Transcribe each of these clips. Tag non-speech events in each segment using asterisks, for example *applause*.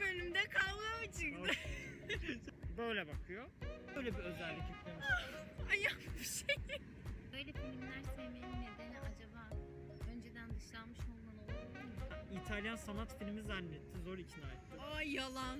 İlk bölümde kavga mı çıktı? *laughs* Böyle bakıyor. Böyle bir özellik yüklemiş. *laughs* Ay ya bir şey. Böyle filmler sevmenin nedeni acaba önceden dışlanmış olman olabilir mi? İtalyan sanat filmi zannetti. Zor ikna etti. Ay yalan.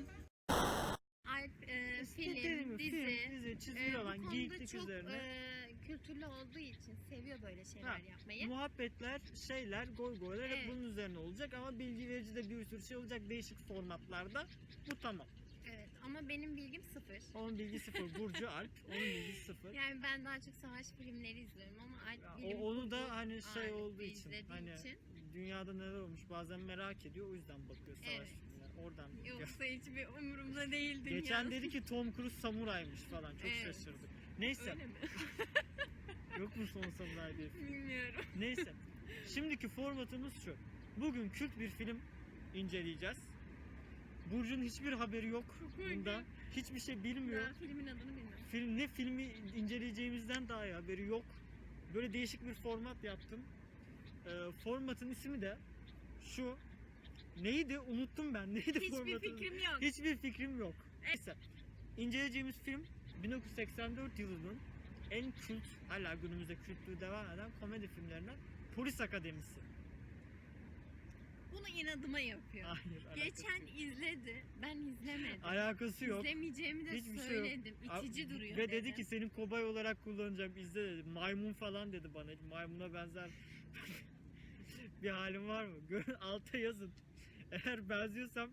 Alp e, film, dizi, film, dizi, çizgi e, olan konuda geyiklik çok üzerine. e, kültürlü olduğu için seviyor böyle şeyler Ha, yapmayı. Muhabbetler, şeyler, goy goylar hep Evet. bunun üzerine olacak ama bilgi verici de bir sürü şey olacak değişik formatlarda. Bu tamam. Evet ama benim bilgim sıfır. Onun bilgi sıfır. *laughs* Burcu Alp. Onun bilgisi sıfır. Yani ben daha çok savaş filmleri izliyorum ama Alp Ya, bilim onu kurgu da hani şey olduğu için hani için. dünyada neler olmuş bazen merak ediyor o yüzden bakıyor savaş Evet. filmler. Bakıyor. Yoksa hiçbir umurumda değil dünya. Geçen dedi ki Tom Cruise samuraymış falan. Çok Evet. şaşırdık. Neyse. Öyle mi? *laughs* Yok mu son samuray diye film? Bilmiyorum. Neyse. Şimdiki formatımız şu. Bugün kült bir film inceleyeceğiz. Burcu'nun hiçbir haberi yok bunda. Hiçbir şey bilmiyor. Ben filmin adını bilmiyorum. Film ne filmi inceleyeceğimizden dahi haberi yok. Böyle değişik bir format yaptım. Ee, formatın ismi de şu. Neydi? Unuttum ben. *laughs* Neydi Hiçbir formatın? fikrim yok. Hiçbir fikrim yok. Neyse. İnceleyeceğimiz film 1984 yılının en kült, hala günümüzde kültlüğü devam eden komedi filmlerinden Polis Akademisi. Bunu inadıma yapıyor. Hayır, alakası Geçen yok. izledi. Ben izlemedim. alakası yok. İzlemeyeceğimi de Hiçbir şey yok. söyledim. İtici duruyor Ve dedi. dedi ki senin kobay olarak kullanacağım izle dedi. Maymun falan dedi bana. Maymuna benzer *laughs* bir halim var mı? Görün *laughs* alta yazın. *laughs* Eğer benziyorsam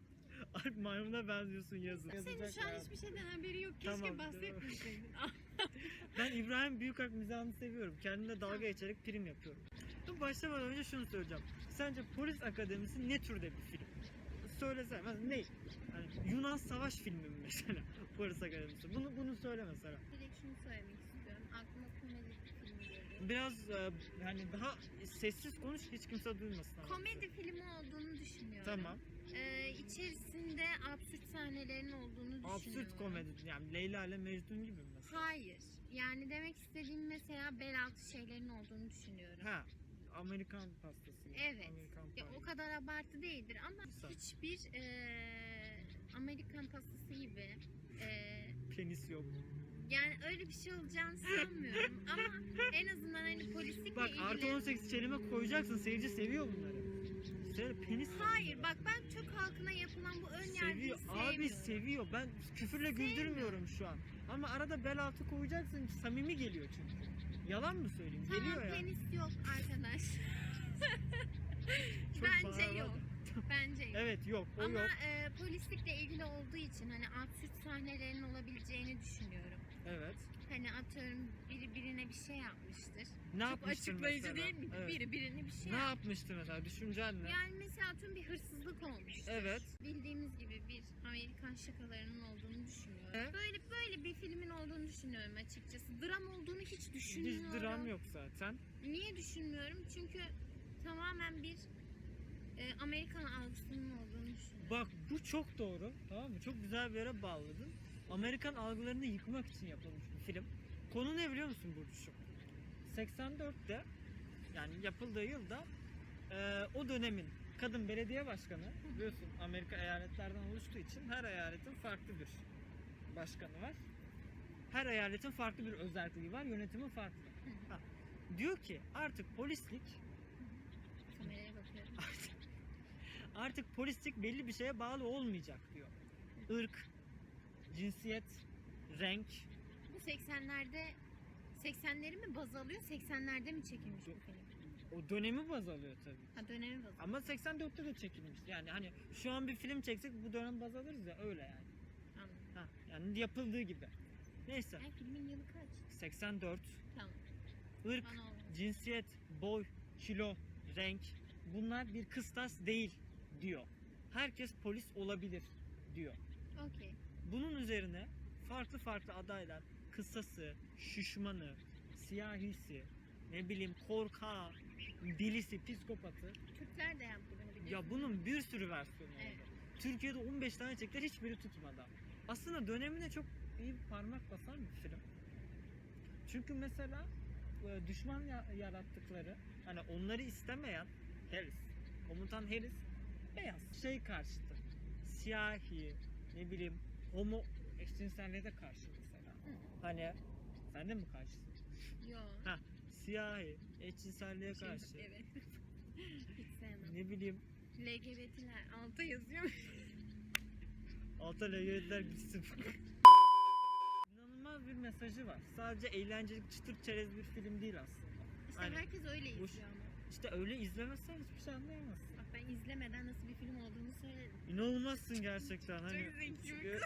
Alp maymuna benziyorsun yazın. Senin şu an hiçbir şeyden haberi yok. Keşke Tamam, bahsetmeseydin. *laughs* *laughs* Ben İbrahim Büyükak mizahını seviyorum. Kendimle dalga geçerek prim yapıyorum. Dur başlamadan önce şunu söyleyeceğim. Sence Polis Akademisi ne türde bir film? Söylesene. Mesela ne? Hani Yunan savaş filmi mi mesela Polis Akademisi? Bunu bunu söyle mesela. Direkt şunu söylemek istiyorum. Aklıma komedi filmi geliyor. Biraz e, yani daha sessiz konuş hiç kimse duymasın. ama. Komedi filmi olduğunu düşünüyorum. Tamam. Ee, içerisinde absürt sahnelerin olduğunu düşünüyorum. Absürt komedi. Yani Leyla ile Mecnun gibi mi mesela? Hayır. Yani demek istediğim mesela bel altı şeylerin olduğunu düşünüyorum. Ha. Amerikan pastası. gibi. Evet. Amerikan Ya pie. o kadar abartı değildir ama Güzel. hiçbir eee, Amerikan pastası gibi eee, Penis yok. yani öyle bir şey olacağını sanmıyorum ama en azından hani polislikle Bak artı 18 kelime koyacaksın. Seyirci seviyor bunları. Söyle penis. Hayır bak ben Türk halkına yapılan bu ön yargıyı Seviyor. sevmiyorum. Abi seviyor. Ben küfürle güldürmüyorum şu an. Ama arada bel altı koyacaksın. Samimi geliyor çünkü. Yalan mı söyleyeyim? Tamam geliyor ya. penis yok arkadaş. *laughs* Çok Bence bağırma. yok. Bence yok. Evet yok. O Ama yok. e, polislikle ilgili olduğu için hani absürt sahnelerin olabileceğini düşünüyorum. Evet. Hani atıyorum biri birine bir şey yapmıştır. Ne Çok yapmıştır açıklayıcı mesela? değil mi? Evet. Biri birine bir şey Ne yapmış. yapmıştı mesela? Düşüncen ne? Yani mesela atıyorum bir hırsızlık olmuş. Evet. Bildiğimiz gibi bir Amerikan şakalarının olduğunu düşünüyorum. Evet. Böyle böyle bir filmin olduğunu düşünüyorum açıkçası. Dram olduğunu hiç Hiç düşünmüyorum. dram yok zaten. Niye düşünmüyorum? Çünkü tamamen bir e, Amerikan algısının olduğunu düşünüyorum. Bak bu çok doğru. Tamam mı? Çok güzel bir yere bağladın. Amerikan algılarını yıkmak için yapılmış bir film. Konu ne biliyor musun Burcu'şum? 84'te yani yapıldığı yılda e, o dönemin kadın belediye başkanı biliyorsun Amerika eyaletlerden oluştuğu için her eyaletin farklı bir başkanı var. Her eyaletin farklı bir özelliği var, yönetimi farklı. Ha, diyor ki artık polislik artık polislik belli bir şeye bağlı olmayacak diyor. Irk, cinsiyet, renk. Bu 80'lerde 80'leri mi baz alıyor? 80'lerde mi çekilmiş bu film? O dönemi baz alıyor tabii. Ha dönemi baz alıyor. Ama 84'te de çekilmiş. Yani hani şu an bir film çeksek bu dönem baz alırız ya öyle yani. Anladım. Ha, yani yapıldığı gibi. Neyse Ay filmin yılı kaç? 84 Tamam. ırk, Bana cinsiyet, boy, kilo, renk bunlar bir kıstas değil diyor. Herkes polis olabilir diyor. Okey. Bunun üzerine farklı farklı adaylar kısası, şişmanı, siyahisi, ne bileyim korkağı, dilisi, psikopatı. Türkler de yaptı bunu biliyorsun. Ya bunun bir sürü versiyonu oldu. Evet. Türkiye'de 15 tane çektiler hiçbiri tutmadı. Aslında dönemine çok iyi bir parmak basan bir film. Çünkü mesela e, düşman ya- yarattıkları hani onları istemeyen Harris, komutan Harris beyaz şey karşıtı. siyahi, ne bileyim homo eşcinselliğe de karşı mesela. Hani sen de mi karşısın? Yo. Ha, siyahi, eşcinselliğe karşı. Evet. *laughs* Hiç sevmem. Ne bileyim LGBT'ler alta yazıyor. alta LGBT'ler gitsin. İnanılmaz bir mesajı var. Sadece eğlenceli çıtır çerez bir film değil aslında. İşte Aynen. herkes öyle Bu- izliyor ama. İşte öyle izlemezsen hiçbir şey anlayamazsın. İzlemeden nasıl bir film olduğunu söyledim. İnanılmazsın gerçekten hani. Zekiyim.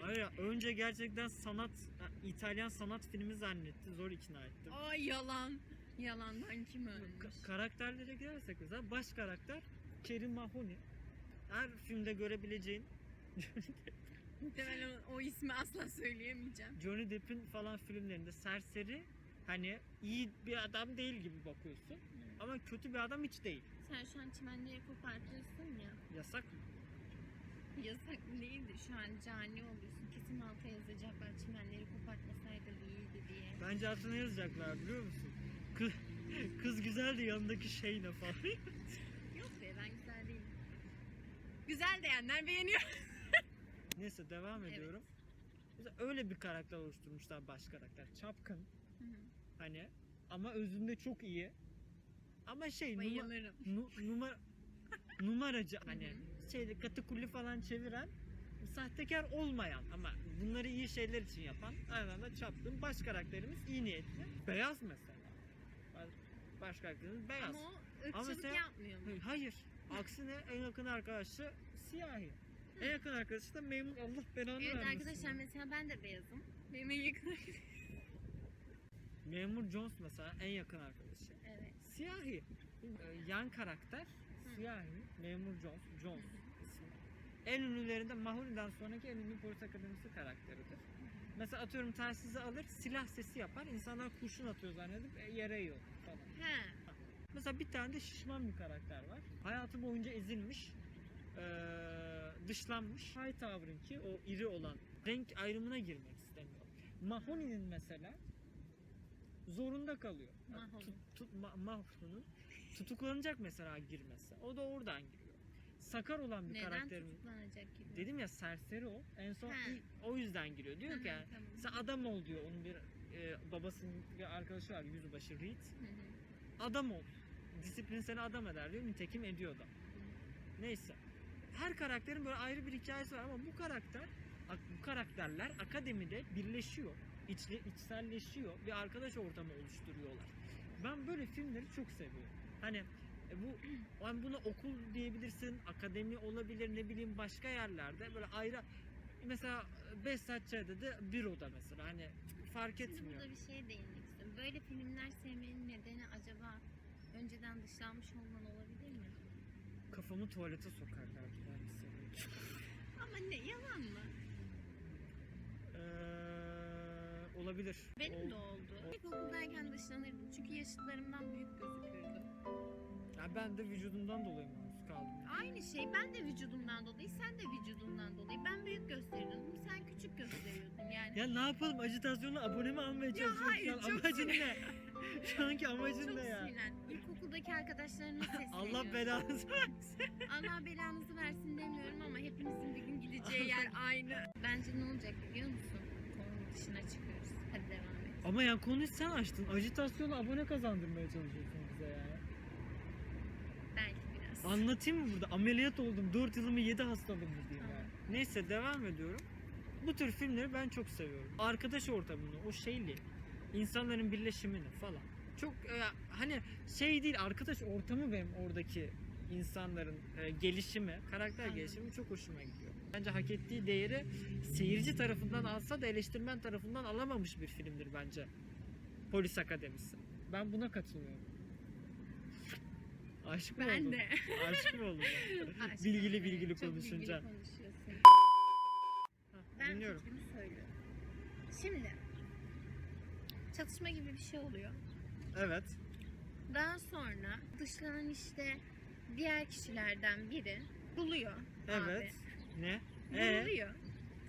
Hayır önce gerçekten sanat İtalyan sanat filmi zannetti. Zor ikna ettim. Ay yalan. Yalandan kim ölmüş? Ka- karakterlere girersek mesela baş karakter Kerim Mahoney. Her filmde görebileceğin Muhtemelen o, o ismi asla söyleyemeyeceğim. Johnny Depp'in falan filmlerinde serseri hani iyi bir adam değil gibi bakıyorsun. Ama kötü bir adam hiç değil. Sen şu an çimenleri kopartıyorsun ya. Yasak mı? Yasak değildi. Şu an cani oluyorsun. Kesin alta yazacaklar çimenleri kopartmasaydın iyiydi diye. Bence altına yazacaklar biliyor musun? Kız, *laughs* kız güzel de yanındaki şey ne falan. *laughs* Yok be ben güzel değilim. Güzel diyenler beğeniyor. *laughs* Neyse devam Evet. ediyorum. Mesela öyle bir karakter oluşturmuşlar baş karakter. Çapkın hani ama özünde çok iyi. Ama şey numa, Bayılırım. nu, numara numaracı hani şeyde katakulli falan çeviren sahtekar olmayan ama bunları iyi şeyler için yapan aynı anda çapkın baş karakterimiz iyi niyetli. Beyaz mesela. Baş, baş karakterimiz beyaz. Ama o ırkçılık yapmıyor mu? Hayır. Aksine en yakın arkadaşı siyahi. En yakın arkadaşı da memur Allah belanı Evet vermesin. arkadaşlar mesela ben de beyazım. Benim en yakın Memur Jones mesela en yakın arkadaşı. Evet. Siyahi. Ee, Yan karakter siyahi. Memur Jones. Jones ismi. En ünlülerinden Mahoney'den sonraki en ünlü polis akademisi karakteridir. Mesela atıyorum telsizi alır silah sesi yapar. İnsanlar kurşun atıyor zannedip e, yere yiyor falan. He. Mesela bir tane de şişman bir karakter var. Hayatı boyunca ezilmiş. eee, dışlanmış. High Tower'ın ki o iri olan renk ayrımına girmek istemiyor. Mahoney'nin mesela zorunda kalıyor. Yani tut- tut- Ma- tutuklanacak mesela girmesi. O da oradan giriyor. Sakar olan bir Neden karakterin tutuklanacak gibi? dedim ya serseri o. En son He. o yüzden giriyor. Diyor ki hı, yani, tamam. sen adam ol diyor. Onun bir e, babasının bir arkadaşı var yüzbaşı Reed Hı hı. adam ol. Disiplin seni adam eder diyor. Nitekim ediyor da. Neyse. Her karakterin böyle ayrı bir hikayesi var ama bu karakter, ak- bu karakterler akademide birleşiyor. İçli, içselleşiyor ve arkadaş ortamı oluşturuyorlar. Ben böyle filmleri çok seviyorum. Hani e, bu hani buna okul diyebilirsin, akademi olabilir, ne bileyim başka yerlerde böyle ayrı mesela Behzatçı'da da bir oda mesela hani fark Şimdi etmiyor. burada bir şeye değinmek istiyorum. Böyle filmler sevmenin nedeni acaba önceden dışlanmış olman olabilir mi? Kafamı tuvalete sokarlar. Yani seviyorum. Ama ne yalan mı? Ee, olabilir. Benim de oldu. ol- İlkokuldayken dışlanırdım çünkü yaşıtlarımdan büyük gözükürdüm. Ya ben de vücudumdan dolayı maruz kaldım. Aynı şey ben de vücudumdan dolayı sen de vücudundan dolayı. Ben büyük gösteriyordum sen küçük gösteriyordun yani. Ya ne yapalım ajitasyonla abonemi almaya çalışıyorum. hayır, Şu an çok amacın ne? *laughs* Şu anki amacın Çok ne ya? sinirlen. İlkokuldaki arkadaşlarına *laughs* sesleniyorum. Allah belanızı *laughs* Allah belanızı versin demiyorum ama hepimizin bir gün gideceği yer aynı. Bence ne olacak biliyor musun? Dışına çıkıyoruz. Hadi devam et. Ama yani konuyu sen açtın. Ajitasyonla abone kazandırmaya çalışıyorsun bize ya. Belki biraz. Anlatayım mı burada? Ameliyat oldum. 4 yılımı 7 hastalığımı diyeyim Tamam. Neyse devam ediyorum. Bu tür filmleri ben çok seviyorum. Arkadaş ortamını, o şeyli, insanların birleşimini falan. Çok e, hani şey değil, arkadaş ortamı benim oradaki insanların e, gelişimi, karakter Anladım. gelişimi çok hoşuma gidiyor. Bence hak ettiği değeri seyirci tarafından alsa da eleştirmen tarafından alamamış bir filmdir bence. Polis Akademisi. Ben buna katılıyorum. Aşık mı Ben oldun? de. Aşık mı oldun? *laughs* bilgili bilgili çok konuşunca. Bilgili konuşuyorsun. Ben Dinliyorum. fikrimi söylüyorum. Şimdi çatışma gibi bir şey oluyor. Evet. Daha sonra dışlanan işte diğer kişilerden biri buluyor Evet. Ne? Ee? Buluyor.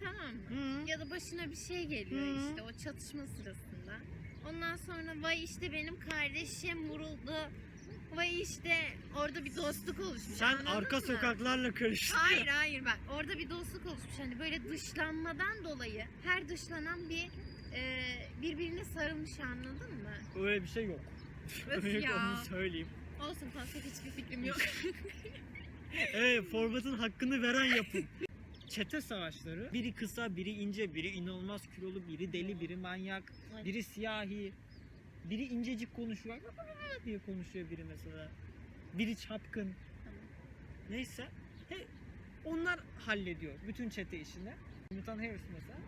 Tamam mı? Hı. Ya da başına bir şey geliyor Hı. işte o çatışma sırasında. Ondan sonra vay işte benim kardeşim vuruldu. Ve işte orada bir dostluk oluşmuş. Sen anladın arka mı? sokaklarla karıştın. Hayır hayır bak orada bir dostluk oluşmuş. Hani böyle dışlanmadan dolayı her dışlanan bir e, birbirine sarılmış anladın mı? Öyle bir şey yok. Öf *laughs* Öyle ya. onu söyleyeyim. Olsun fazla hiçbir fikrim yok. *laughs* Evet, formatın hakkını veren yapım. Çete savaşları. Biri kısa, biri ince, biri inanılmaz kilolu, biri deli, biri manyak, biri siyahi, biri incecik konuşuyor diye konuşuyor biri mesela. Biri çapkın. Neyse. He, onlar hallediyor bütün çete işini. Mutant Harris mesela.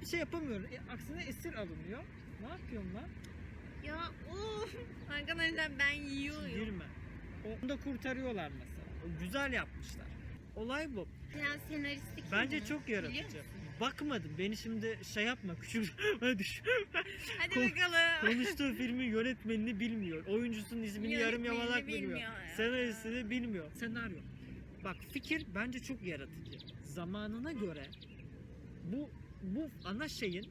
Bir şey yapamıyor. E, aksine esir alınıyor. Ne yapıyorum lan? ya of arkadaşlar ben yiyorum. Girme. Onu da kurtarıyorlar mesela. Güzel yapmışlar. Olay bu. Plan senaristi kim Bence bunun? çok yaratıcı. Bakmadım. Beni şimdi şey yapma. Küçük düş. *laughs* Hadi Kon- bakalım. Konuştuğu filmin yönetmenini bilmiyor. Oyuncusunun ismini yarım yamalak biliyor. bilmiyor ya. Senaristini bilmiyor. Senaryo. Bak fikir bence çok yaratıcı. Zamanına göre bu bu ana şeyin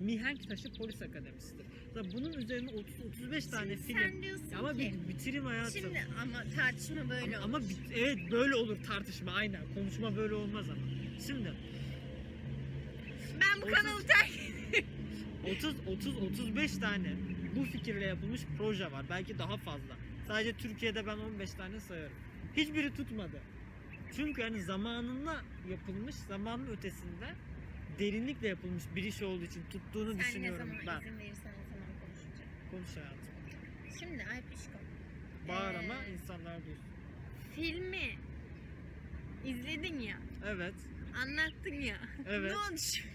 mihenk taşı polis akademisidir. Da bunun üzerine 30-35 tane film. Sen diyorsun Ama ki. bir bitireyim hayatım. Şimdi ama tartışma böyle ama, ama olmuş. bit- evet böyle olur tartışma aynen. Konuşma böyle olmaz ama. Şimdi ben bu Otuz- kanalı terk 30 30 35 tane bu fikirle yapılmış proje var. Belki daha fazla. Sadece Türkiye'de ben 15 tane sayarım. Hiçbiri tutmadı. Çünkü hani zamanında yapılmış, zamanın ötesinde derinlikle yapılmış bir iş olduğu için tuttuğunu Sen ne düşünüyorum zaman ben. izin verirsen o zaman konuşacağım. Konuş hayatım. Şimdi Alpişko. Bağır Ee, ama insanlar duysun. Filmi izledin ya, Evet. anlattın ya. Evet. Ne oldu şimdi?